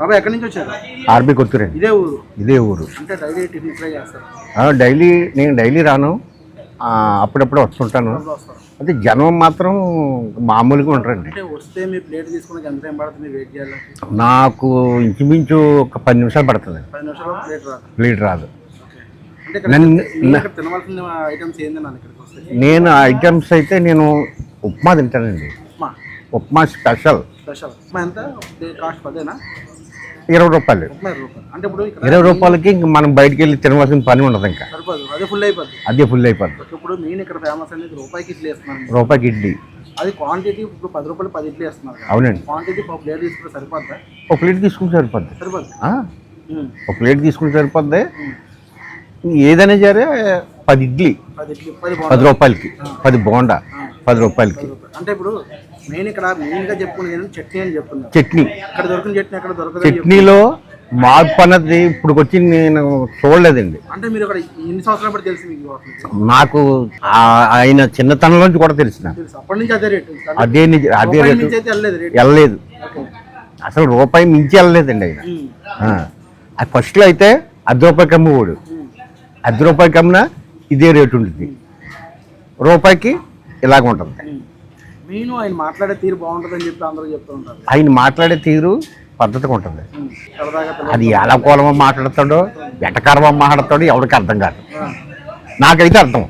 బాబాయ్ ఎక్కడి నుంచి వచ్చారు? ఆర్బీ కొత్తూరండి. ఇదే ఊరు? ఇదే ఊరు. అంటే డైలీ టిఫిన్ ఫ్రై చేస్తారు. డైలీ నేను డైలీ రాను. అప్పుడప్పుడు వస్తుంటాను. అయితే జనం మాత్రం మామూలుగా ఉంటారండి అంటే వస్తే మీ ప్లేట్ తీసుకుని ఎంత టైం పడుతుంది? వెయిట్ చేయాలి నాకు ఇంచుమించు ఒక పది నిమిషాలు పడుతుంది. పది నిమిషాలు ప్లేట్ రాదు. ప్లేట్ రాదు. అంటే నేను ఐటమ్స్ అయితే నేను ఉప్మా తింటానండి. ఉప్మా. ఉప్మా స్పెషల్. స్పెషల్. ఉప్మా ఎంత? కాస్ట్ పదేనా? ఇరవై రూపాయలు. ఇరవై రూపాయలు. అంటే ఇప్పుడు ఇక్కడ ఇరవై రూపాయలకి ఇంక మనం బయటికి వెళ్ళి తినవలసిన పని ఉండదు ఇంకా. అదే ఫుల్ అయిపోద్ది. అదే ఫుల్ అయిపోద్ది. ఇప్పుడు మెయిన్ ఇక్కడ ఫేమస్ అనేది రూపాయికి ఇడ్లీ వేస్తున్నారు రూపాయికి ఇడ్లీ అది క్వాంటిటీ ఇప్పుడు పది రూపాయలు పది ఇడ్లీ వేస్తున్నారు. అవునండి. క్వాంటిటీ ఒక ప్లేట్ తీసుకుంటే సరిపోద్దా? ఒక ప్లేట్ తీసుకుంటే సరిపోద్ది. సరిపోద్ది. ఒక ప్లేట్ తీసుకుంటే సరిపోద్ది. ఏదైనా సరే పది ఇడ్లీ. పది రూపాయలకి. పది బోండా. పది రూపాయలకి. అంటే ఇప్పుడు మెయిన్ ఇక్కడ మెయిన్గా చెప్పుకునేది చట్నీ అని చెప్తున్నారు చట్నీ. ఇక్కడ దొరికిన చట్నీ అక్కడ దొరకదు చట్నీలో మార్పు అన్నది ఇప్పుడు వచ్చి నేను చూడలేదండి. అంటే మీరు ఇక్కడ ఎన్ని సంవత్సరాలు బట్టి తెలిసి మీకు నాకు ఆయన చిన్నతనం నుంచి కూడా తెలిసిన. తెలుసు. అప్పటి నుంచి అదే రేటు. అదే అదే రూపాయి రేటు. వెళ్ళలేదు. అసలు రూపాయి మించి వెళ్ళలేదండి ఆయన. ఆ. ఫస్ట్లో అయితే అర్ధ రూపాయికి అమ్మేవాడు. అర్ధ రూపాయికి అమ్మినా ఇదే రేటు ఉంటుంది రూపాయికి ఇలాగ ఉంటుంది. మెయిన్ ఆయన మాట్లాడే తీరు బాగుంటుందని చెప్పి అందరూ చెప్తూ ఉంటారు. ఆయన మాట్లాడే తీరు పద్ధతిగా ఉంటుంది. అది ఎలా కోలమో మాట్లాడతాడో ఎటకారమో మాట్లాడతాడో ఎవరికి అర్థం కాదు. నాకైతే అర్థం.